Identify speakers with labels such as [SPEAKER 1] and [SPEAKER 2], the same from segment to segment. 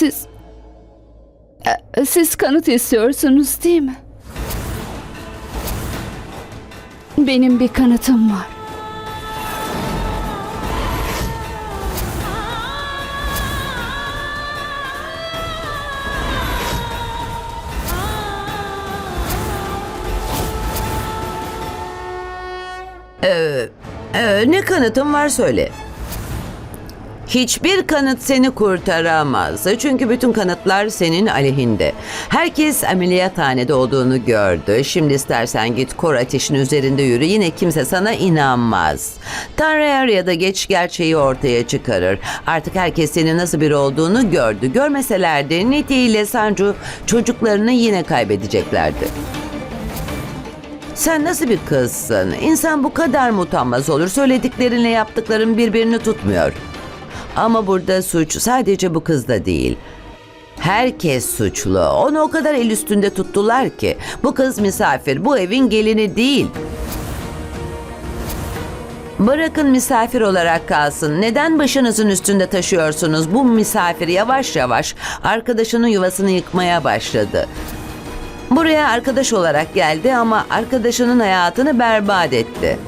[SPEAKER 1] siz... E, Siz kanıt istiyorsunuz değil mi? Benim bir kanıtım var.
[SPEAKER 2] Ee, ne kanıtın var söyle. Hiçbir kanıt seni kurtaramaz. Çünkü bütün kanıtlar senin aleyhinde. Herkes ameliyathanede olduğunu gördü. Şimdi istersen git kor ateşin üzerinde yürü. Yine kimse sana inanmaz. Tanrı er ya da geç gerçeği ortaya çıkarır. Artık herkes senin nasıl biri olduğunu gördü. Görmeselerdi Niti ile Sancu çocuklarını yine kaybedeceklerdi. Sen nasıl bir kızsın? İnsan bu kadar mı olur? Söylediklerinle yaptıkların birbirini tutmuyor. Ama burada suç sadece bu kızda değil. Herkes suçlu. Onu o kadar el üstünde tuttular ki. Bu kız misafir, bu evin gelini değil. Bırakın misafir olarak kalsın. Neden başınızın üstünde taşıyorsunuz? Bu misafir yavaş yavaş arkadaşının yuvasını yıkmaya başladı. Buraya arkadaş olarak geldi ama arkadaşının hayatını berbat etti.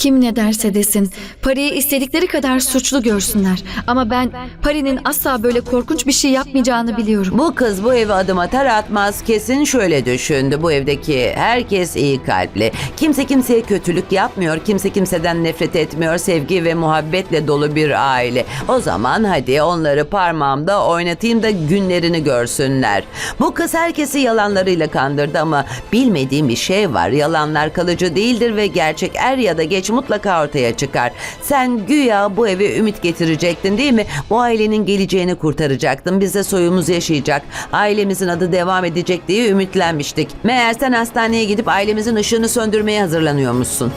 [SPEAKER 3] Kim ne derse desin, Pari'yi istedikleri kadar suçlu görsünler. Ama ben Pari'nin asla böyle korkunç bir şey yapmayacağını biliyorum.
[SPEAKER 2] Bu kız bu eve adım atar atmaz kesin şöyle düşündü. Bu evdeki herkes iyi kalpli. Kimse kimseye kötülük yapmıyor. Kimse kimseden nefret etmiyor. Sevgi ve muhabbetle dolu bir aile. O zaman hadi onları parmağımda oynatayım da günlerini görsünler. Bu kız herkesi yalanlarıyla kandırdı ama bilmediğim bir şey var. Yalanlar kalıcı değildir ve gerçek er ya da geç mutlaka ortaya çıkar. Sen güya bu eve ümit getirecektin değil mi? Bu ailenin geleceğini kurtaracaktın. Biz de soyumuz yaşayacak. Ailemizin adı devam edecek diye ümitlenmiştik. Meğer sen hastaneye gidip ailemizin ışığını söndürmeye hazırlanıyormuşsun.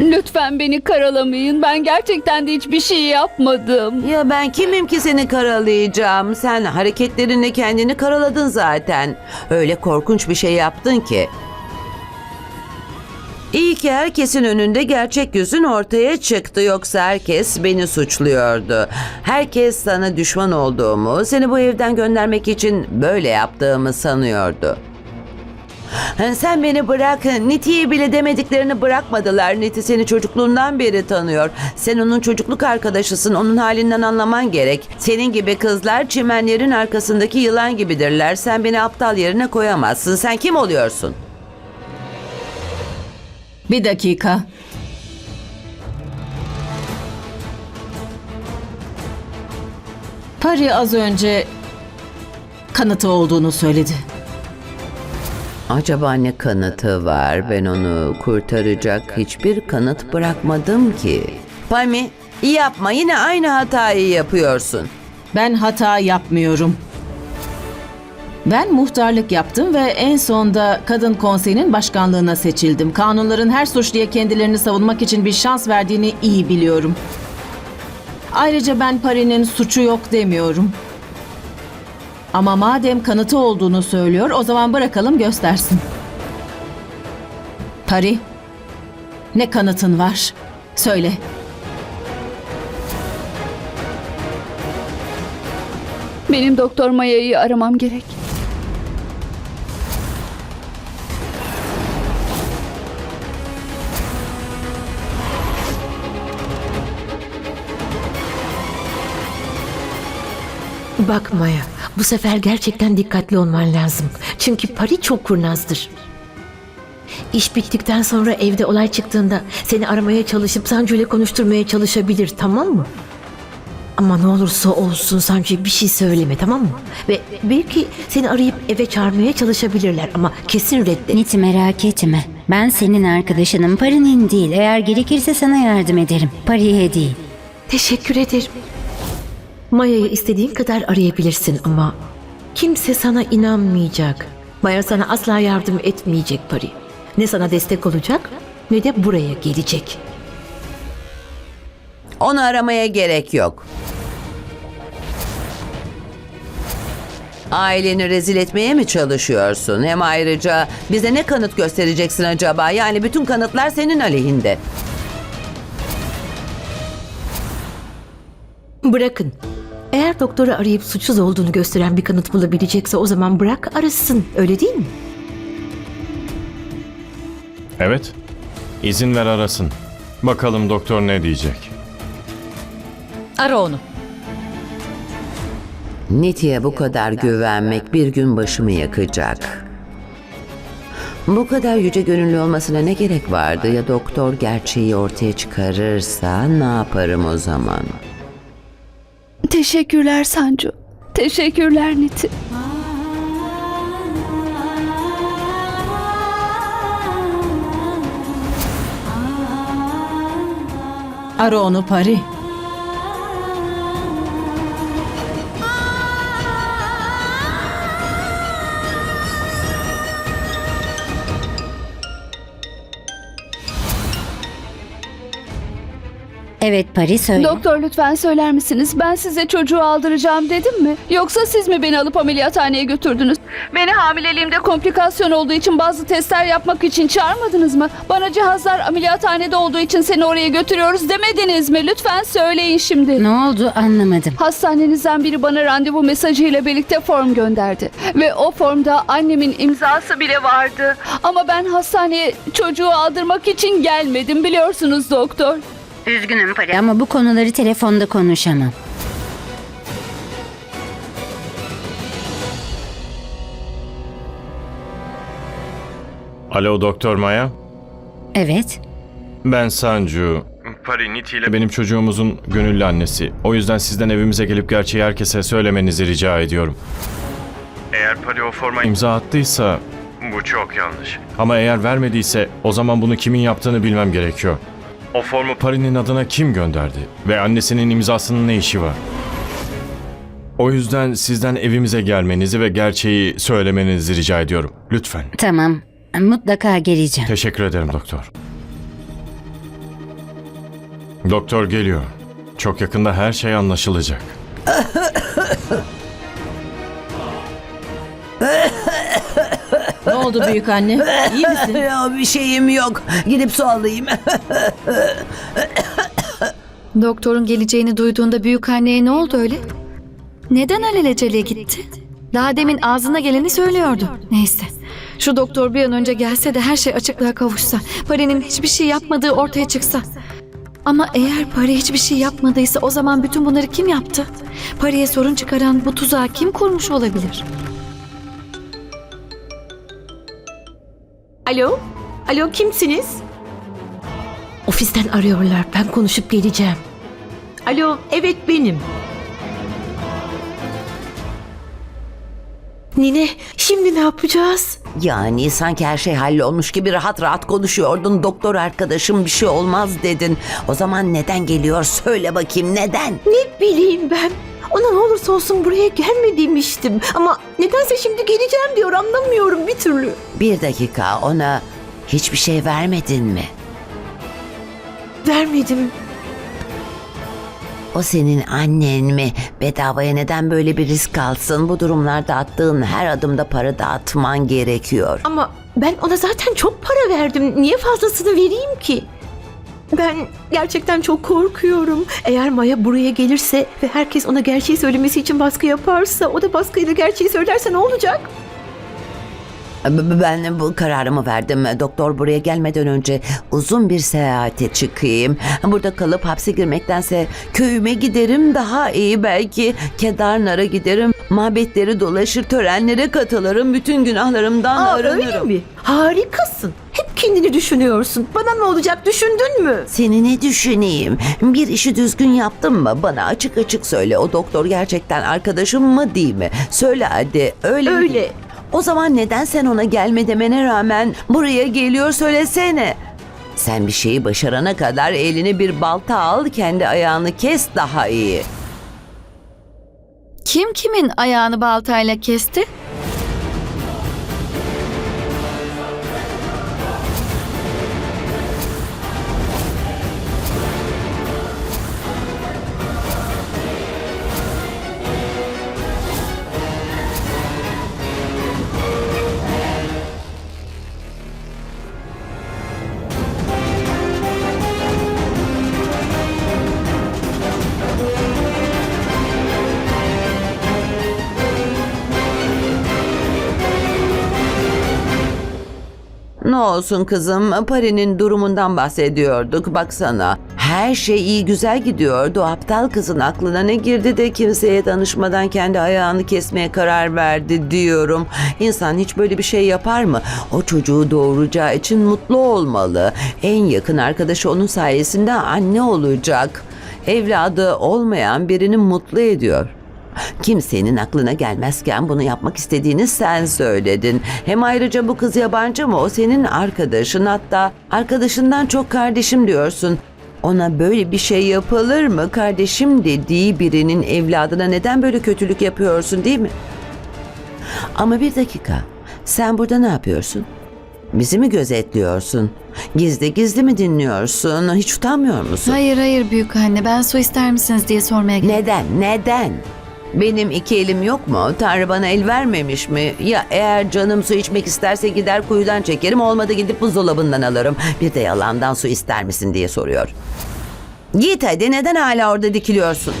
[SPEAKER 1] Lütfen beni karalamayın. Ben gerçekten de hiçbir şey yapmadım.
[SPEAKER 2] Ya ben kimim ki seni karalayacağım? Sen hareketlerinle kendini karaladın zaten. Öyle korkunç bir şey yaptın ki. İyi ki herkesin önünde gerçek yüzün ortaya çıktı yoksa herkes beni suçluyordu. Herkes sana düşman olduğumu, seni bu evden göndermek için böyle yaptığımı sanıyordu. Sen beni bırak, Niti'ye bile demediklerini bırakmadılar. Niti seni çocukluğundan beri tanıyor. Sen onun çocukluk arkadaşısın, onun halinden anlaman gerek. Senin gibi kızlar çimenlerin arkasındaki yılan gibidirler. Sen beni aptal yerine koyamazsın. Sen kim oluyorsun?
[SPEAKER 4] Bir dakika. Pari az önce kanıtı olduğunu söyledi.
[SPEAKER 2] Acaba ne kanıtı var? Ben onu kurtaracak hiçbir kanıt bırakmadım ki. Pami, yapma. Yine aynı hatayı yapıyorsun.
[SPEAKER 4] Ben hata yapmıyorum. Ben muhtarlık yaptım ve en sonda kadın konseyinin başkanlığına seçildim. Kanunların her suçluya kendilerini savunmak için bir şans verdiğini iyi biliyorum. Ayrıca ben Pari'nin suçu yok demiyorum. Ama madem kanıtı olduğunu söylüyor, o zaman bırakalım göstersin. Pari, ne kanıtın var? Söyle.
[SPEAKER 1] Benim Doktor Maya'yı aramam gerek.
[SPEAKER 5] Bak Maya, bu sefer gerçekten dikkatli olman lazım. Çünkü Pari çok kurnazdır. İş bittikten sonra evde olay çıktığında seni aramaya çalışıp Sancu ile konuşturmaya çalışabilir, tamam mı? Ama ne olursa olsun Sancu'ya bir şey söyleme, tamam mı? Ve belki seni arayıp eve çağırmaya çalışabilirler ama kesin reddet.
[SPEAKER 6] Niti merak etme. Ben senin arkadaşınım. Parinin değil. Eğer gerekirse sana yardım ederim. Pariye değil.
[SPEAKER 5] Teşekkür ederim. Maya'yı istediğin kadar arayabilirsin ama kimse sana inanmayacak. Maya sana asla yardım etmeyecek Pari. Ne sana destek olacak ne de buraya gelecek.
[SPEAKER 2] Onu aramaya gerek yok. Aileni rezil etmeye mi çalışıyorsun? Hem ayrıca bize ne kanıt göstereceksin acaba? Yani bütün kanıtlar senin aleyhinde.
[SPEAKER 5] Bırakın. Eğer doktoru arayıp suçsuz olduğunu gösteren bir kanıt bulabilecekse o zaman bırak arasın. Öyle değil mi?
[SPEAKER 7] Evet. İzin ver arasın. Bakalım doktor ne diyecek.
[SPEAKER 8] Ara onu.
[SPEAKER 2] Niti'ye bu kadar güvenmek bir gün başımı yakacak. Bu kadar yüce gönüllü olmasına ne gerek vardı ya doktor gerçeği ortaya çıkarırsa ne yaparım o zaman?
[SPEAKER 1] Teşekkürler Sancu. Teşekkürler Niti.
[SPEAKER 4] Ara onu Pari.
[SPEAKER 6] Evet Pari söyle.
[SPEAKER 1] Doktor lütfen söyler misiniz? Ben size çocuğu aldıracağım dedim mi? Yoksa siz mi beni alıp ameliyathaneye götürdünüz? Beni hamileliğimde komplikasyon olduğu için bazı testler yapmak için çağırmadınız mı? Bana cihazlar ameliyathanede olduğu için seni oraya götürüyoruz demediniz mi? Lütfen söyleyin şimdi.
[SPEAKER 6] ne oldu anlamadım.
[SPEAKER 1] Hastanenizden biri bana randevu mesajıyla birlikte form gönderdi. Ve o formda annemin imzası bile vardı. Ama ben hastaneye çocuğu aldırmak için gelmedim biliyorsunuz doktor.
[SPEAKER 6] Üzgünüm Pari ama bu konuları telefonda konuşamam.
[SPEAKER 7] Alo Doktor Maya.
[SPEAKER 6] Evet.
[SPEAKER 7] Ben Sancu. Pari Niti ile benim çocuğumuzun gönüllü annesi. O yüzden sizden evimize gelip gerçeği herkese söylemenizi rica ediyorum. Eğer Pari o forma imza attıysa... Bu çok yanlış. Ama eğer vermediyse o zaman bunu kimin yaptığını bilmem gerekiyor. O formu Pari'nin adına kim gönderdi? Ve annesinin imzasının ne işi var? O yüzden sizden evimize gelmenizi ve gerçeği söylemenizi rica ediyorum. Lütfen.
[SPEAKER 6] Tamam. Mutlaka geleceğim.
[SPEAKER 7] Teşekkür ederim doktor. Doktor geliyor. Çok yakında her şey anlaşılacak.
[SPEAKER 4] Ne oldu büyük anne? İyi misin?
[SPEAKER 2] Ya bir şeyim yok. Gidip su alayım.
[SPEAKER 3] Doktorun geleceğini duyduğunda büyük anneye ne oldu öyle? Neden alelacele gitti? Daha demin ağzına geleni söylüyordu. Neyse. Şu doktor bir an önce gelse de her şey açıklığa kavuşsa. Pari'nin hiçbir şey yapmadığı ortaya çıksa. Ama eğer Pari hiçbir şey yapmadıysa o zaman bütün bunları kim yaptı? Pari'ye sorun çıkaran bu tuzağı kim kurmuş olabilir?
[SPEAKER 5] Alo? Alo kimsiniz? Ofisten arıyorlar. Ben konuşup geleceğim. Alo, evet benim. Nine, şimdi ne yapacağız?
[SPEAKER 2] Yani sanki her şey hallolmuş gibi rahat rahat konuşuyordun. Doktor arkadaşım bir şey olmaz dedin. O zaman neden geliyor söyle bakayım neden?
[SPEAKER 5] Ne bileyim ben. Ona ne olursa olsun buraya gelme demiştim. Ama nedense şimdi geleceğim diyor anlamıyorum bir türlü.
[SPEAKER 2] Bir dakika ona hiçbir şey vermedin mi?
[SPEAKER 5] Vermedim.
[SPEAKER 2] O senin annen mi? Bedavaya neden böyle bir risk alsın? Bu durumlarda attığın her adımda para dağıtman gerekiyor.
[SPEAKER 5] Ama ben ona zaten çok para verdim. Niye fazlasını vereyim ki? Ben gerçekten çok korkuyorum. Eğer Maya buraya gelirse ve herkes ona gerçeği söylemesi için baskı yaparsa, o da baskıyla gerçeği söylerse ne olacak?
[SPEAKER 2] B- Ben bu kararımı verdim. Doktor buraya gelmeden önce uzun bir seyahate çıkayım. Burada kalıp hapse girmektense köyüme giderim daha iyi. Belki Kedarnar'a giderim. Mabetleri dolaşır, törenlere katılırım. Bütün günahlarımdan
[SPEAKER 5] Aa,
[SPEAKER 2] arınırım.
[SPEAKER 5] öyle mi? Harikasın. Hep kendini düşünüyorsun. Bana ne olacak düşündün mü?
[SPEAKER 2] Seni ne düşüneyim? Bir işi düzgün yaptın mı? Bana açık açık söyle. O doktor gerçekten arkadaşım mı değil mi? Söyle hadi. Öyle
[SPEAKER 5] Öyle.
[SPEAKER 2] mi? O zaman neden sen ona gelme demene rağmen buraya geliyor söylesene. Sen bir şeyi başarana kadar eline bir balta al, kendi ayağını kes daha iyi.
[SPEAKER 3] Kim kimin ayağını baltayla kesti?
[SPEAKER 2] Olsun kızım. Pari'nin durumundan bahsediyorduk. Baksana. Her şey iyi güzel gidiyordu. Aptal kızın aklına ne girdi de kimseye danışmadan kendi ayağını kesmeye karar verdi diyorum. İnsan hiç böyle bir şey yapar mı? O çocuğu doğuracağı için mutlu olmalı. En yakın arkadaşı onun sayesinde anne olacak. Evladı olmayan birini mutlu ediyor. Kimsenin aklına gelmezken bunu yapmak istediğini sen söyledin. Hem ayrıca bu kız yabancı mı? O senin arkadaşın hatta arkadaşından çok kardeşim diyorsun. Ona böyle bir şey yapılır mı? Kardeşim dediği birinin evladına neden böyle kötülük yapıyorsun değil mi? Ama bir dakika. Sen burada ne yapıyorsun? Bizi mi gözetliyorsun? Gizli gizli mi dinliyorsun? Hiç utanmıyor musun?
[SPEAKER 3] Hayır hayır büyük anne ben su ister misiniz diye sormaya geldim.
[SPEAKER 2] Neden? Neden? Benim iki elim yok mu? Tanrı bana el vermemiş mi? Ya eğer canım su içmek isterse gider kuyudan çekerim olmadı gidip buzdolabından alırım. Bir de yalandan su ister misin diye soruyor. Git hadi neden hala orada dikiliyorsun?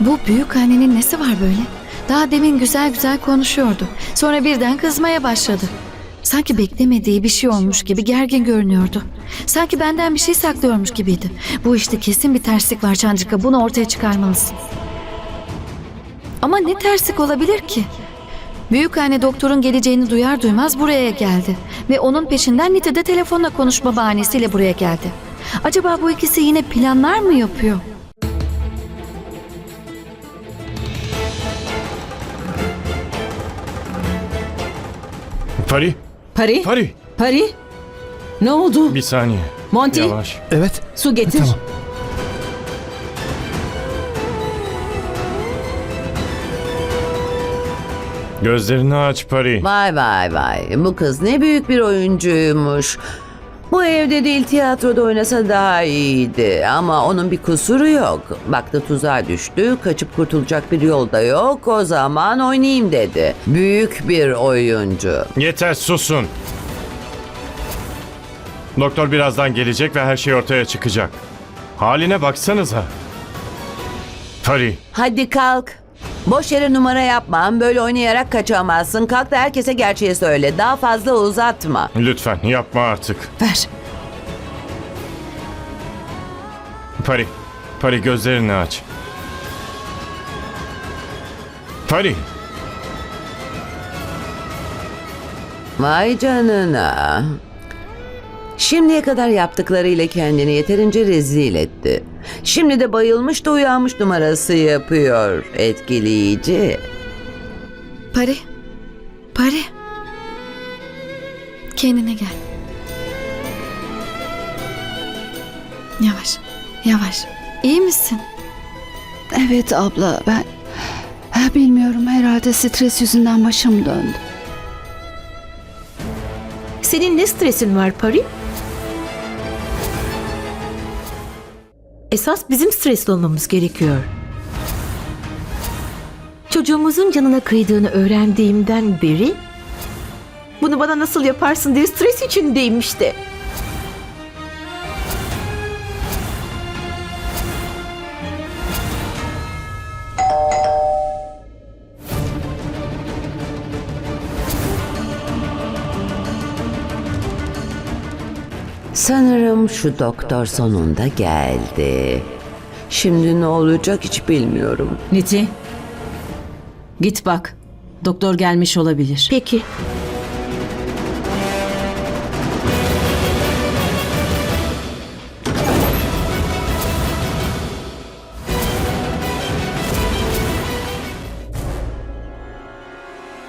[SPEAKER 3] Bu büyük annenin nesi var böyle? Daha demin güzel güzel konuşuyordu. Sonra birden kızmaya başladı. Sanki beklemediği bir şey olmuş gibi gergin görünüyordu. Sanki benden bir şey saklıyormuş gibiydi. Bu işte kesin bir terslik var Çancıka. Bunu ortaya çıkarmalısın. Ama ne terslik olabilir ki? Büyük anne doktorun geleceğini duyar duymaz buraya geldi. Ve onun peşinden Niti de telefonla konuşma bahanesiyle buraya geldi. Acaba bu ikisi yine planlar mı yapıyor?
[SPEAKER 7] Pari,
[SPEAKER 4] Pari?
[SPEAKER 7] Pari.
[SPEAKER 4] Pari? Ne oldu?
[SPEAKER 7] Bir saniye.
[SPEAKER 4] Monty,
[SPEAKER 7] Yavaş.
[SPEAKER 9] Evet.
[SPEAKER 4] su getir.
[SPEAKER 9] Tamam.
[SPEAKER 7] Gözlerini aç Pari.
[SPEAKER 2] Vay vay vay bu kız ne büyük bir oyuncuymuş. Bu evde değil tiyatroda oynasa daha iyiydi ama onun bir kusuru yok. Baktı tuzağa düştü, kaçıp kurtulacak bir yol da yok o zaman oynayayım dedi. Büyük bir oyuncu.
[SPEAKER 7] Yeter susun. Doktor birazdan gelecek ve her şey ortaya çıkacak. Haline baksanıza. Pari,
[SPEAKER 2] Hadi kalk. Boş yere numara yapma. Böyle oynayarak kaçamazsın. Kalk da herkese gerçeği söyle. Daha fazla uzatma.
[SPEAKER 7] lütfen yapma artık.
[SPEAKER 4] Ver.
[SPEAKER 7] Pari, Pari gözlerini aç. Pari,
[SPEAKER 2] Vay canına. Şimdiye kadar yaptıklarıyla kendini yeterince rezil etti. Şimdi de bayılmış da uyanmış numarası yapıyor. Etkileyici.
[SPEAKER 3] Pari. Pari. Kendine gel. Yavaş. Yavaş. İyi misin?
[SPEAKER 1] Evet abla ben Ha, bilmiyorum herhalde stres yüzünden başım döndü.
[SPEAKER 5] Senin ne stresin var Pari? Esas bizim stresli olmamız gerekiyor. Çocuğumuzun canına kıydığını öğrendiğimden beri bunu bana nasıl yaparsın diye stres içindeyim işte.
[SPEAKER 2] Şu doktor sonunda geldi. Şimdi ne olacak hiç bilmiyorum.
[SPEAKER 4] Niti. Git bak. Doktor gelmiş olabilir.
[SPEAKER 5] Peki.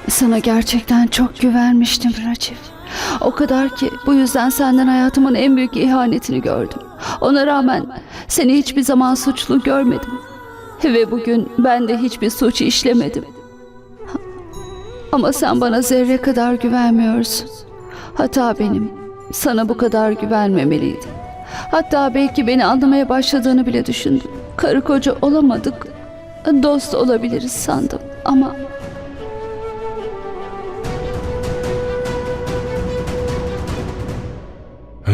[SPEAKER 1] Sana gerçekten çok güvenmiştim Racif. O kadar ki bu yüzden senden hayatımın en büyük ihanetini gördüm. Ona rağmen seni hiçbir zaman suçlu görmedim. Ve bugün ben de hiçbir suç işlemedim. Ama sen bana zerre kadar güvenmiyorsun. Hata benim. Sana bu kadar güvenmemeliydim. Hatta belki beni anlamaya başladığını bile düşündüm. Karı koca olamadık. Dost olabiliriz sandım. Ama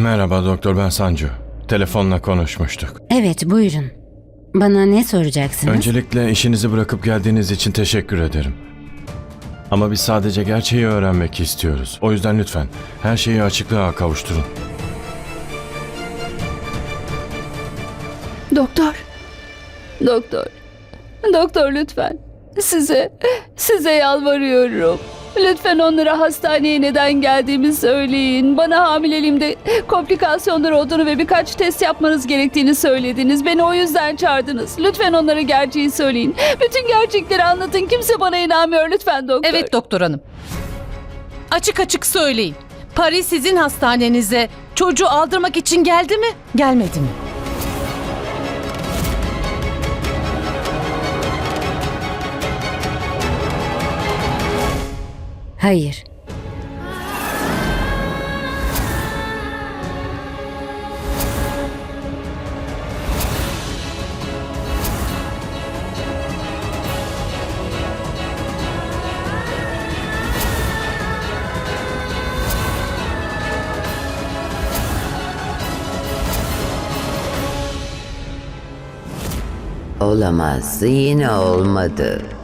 [SPEAKER 7] merhaba doktor ben Sancu. Telefonla konuşmuştuk.
[SPEAKER 6] Evet buyurun. Bana ne soracaksınız?
[SPEAKER 7] Öncelikle işinizi bırakıp geldiğiniz için teşekkür ederim. Ama biz sadece gerçeği öğrenmek istiyoruz. O yüzden lütfen her şeyi açıklığa kavuşturun.
[SPEAKER 1] Doktor. Doktor. Doktor lütfen. Size, size yalvarıyorum. Lütfen onlara hastaneye neden geldiğimi söyleyin. Bana hamileliğimde komplikasyonlar olduğunu ve birkaç test yapmanız gerektiğini söylediniz. Beni o yüzden çağırdınız. Lütfen onlara gerçeği söyleyin. Bütün gerçekleri anlatın. Kimse bana inanmıyor lütfen doktor.
[SPEAKER 8] Evet doktor hanım. Açık açık söyleyin. Paris sizin hastanenize çocuğu aldırmak için geldi mi? Gelmedi mi?
[SPEAKER 6] Hayır.
[SPEAKER 2] Olamaz. Yine olmadı.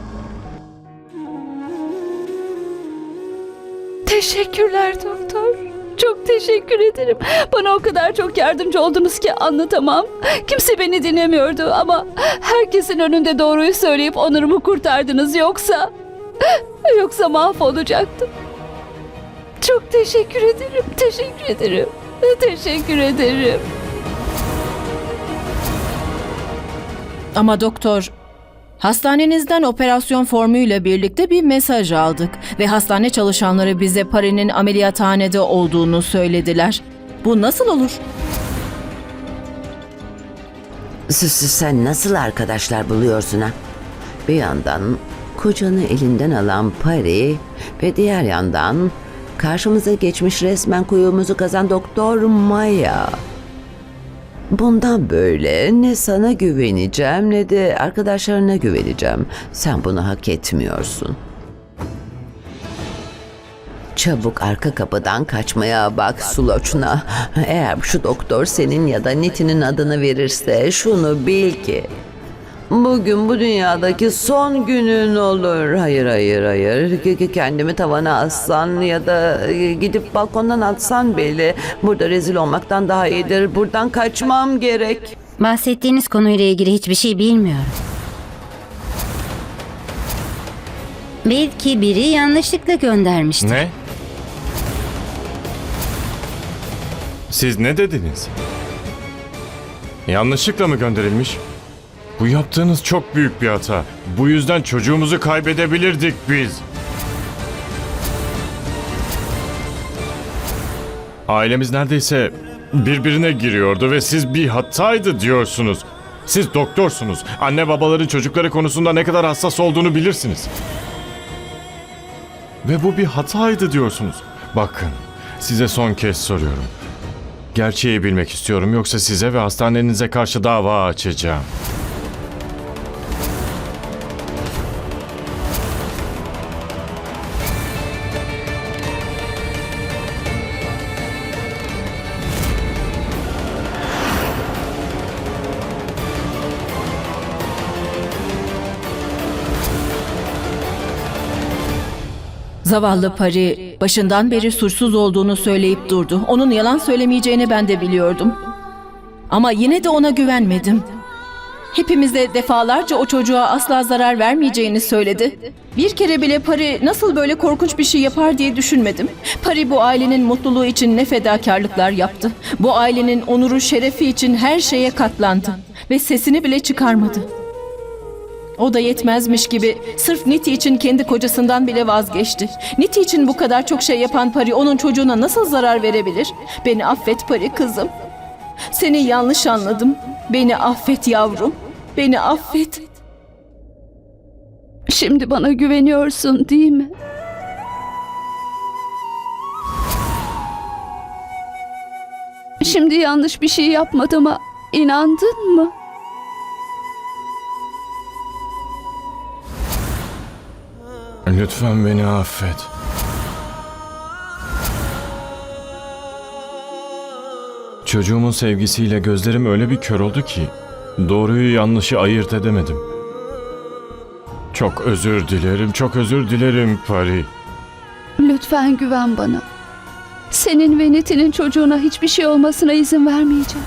[SPEAKER 1] Teşekkürler doktor. Çok teşekkür ederim. Bana o kadar çok yardımcı oldunuz ki anlatamam. Kimse beni dinlemiyordu ama herkesin önünde doğruyu söyleyip onurumu kurtardınız. Yoksa yoksa mahvolacaktım. Çok teşekkür ederim. Teşekkür ederim. Teşekkür ederim.
[SPEAKER 4] Ama doktor, hastanenizden operasyon formuyla birlikte bir mesaj aldık ve hastane çalışanları bize Pari'nin ameliyathanede olduğunu söylediler. Bu nasıl olur?
[SPEAKER 2] S- s- Sen nasıl arkadaşlar buluyorsun ha? Bir yandan kocanı elinden alan Pari ve diğer yandan karşımıza geçmiş resmen kuyumuzu kazan Doktor Maya. Bundan böyle ne sana güveneceğim ne de arkadaşlarına güveneceğim. Sen bunu hak etmiyorsun. Çabuk arka kapıdan kaçmaya bak Suloçna. Eğer şu doktor senin ya da Nitin'in adını verirse şunu bil ki Bugün bu dünyadaki son günün olur. Hayır hayır hayır. K- Kendimi tavana assan ya da e, gidip balkondan atsan bile burada rezil olmaktan daha iyidir. Buradan kaçmam gerek.
[SPEAKER 6] Bahsettiğiniz konuyla ilgili hiçbir şey bilmiyorum. Belki biri yanlışlıkla göndermiştir.
[SPEAKER 7] Ne? Siz ne dediniz? Yanlışlıkla mı gönderilmiş? Bu yaptığınız çok büyük bir hata. Bu yüzden çocuğumuzu kaybedebilirdik biz. Ailemiz neredeyse birbirine giriyordu ve siz bir hataydı diyorsunuz. Siz doktorsunuz. Anne babaların çocukları konusunda ne kadar hassas olduğunu bilirsiniz. Ve bu bir hataydı diyorsunuz. Bakın, size son kez soruyorum. Gerçeği bilmek istiyorum yoksa size ve hastanenize karşı dava açacağım.
[SPEAKER 4] Zavallı Pari başından beri suçsuz olduğunu söyleyip durdu. Onun yalan söylemeyeceğini ben de biliyordum. Ama yine de ona güvenmedim. Hepimize defalarca o çocuğa asla zarar vermeyeceğini söyledi. Bir kere bile Pari nasıl böyle korkunç bir şey yapar diye düşünmedim. Pari bu ailenin mutluluğu için ne fedakarlıklar yaptı. Bu ailenin onuru şerefi için her şeye katlandı. Ve sesini bile çıkarmadı. O da yetmezmiş gibi sırf Niti için kendi kocasından bile vazgeçti. Niti için bu kadar çok şey yapan Pari onun çocuğuna nasıl zarar verebilir? Beni affet Pari kızım. Seni yanlış anladım. Beni affet yavrum. Beni affet.
[SPEAKER 1] Şimdi bana güveniyorsun değil mi? Şimdi yanlış bir şey yapmadığıma inandın mı?
[SPEAKER 7] Lütfen beni affet. Çocuğumun sevgisiyle gözlerim öyle bir kör oldu ki doğruyu yanlışı ayırt edemedim. Çok özür dilerim, çok özür dilerim Pari.
[SPEAKER 1] Lütfen güven bana. Senin ve Niti'nin çocuğuna hiçbir şey olmasına izin vermeyeceğim.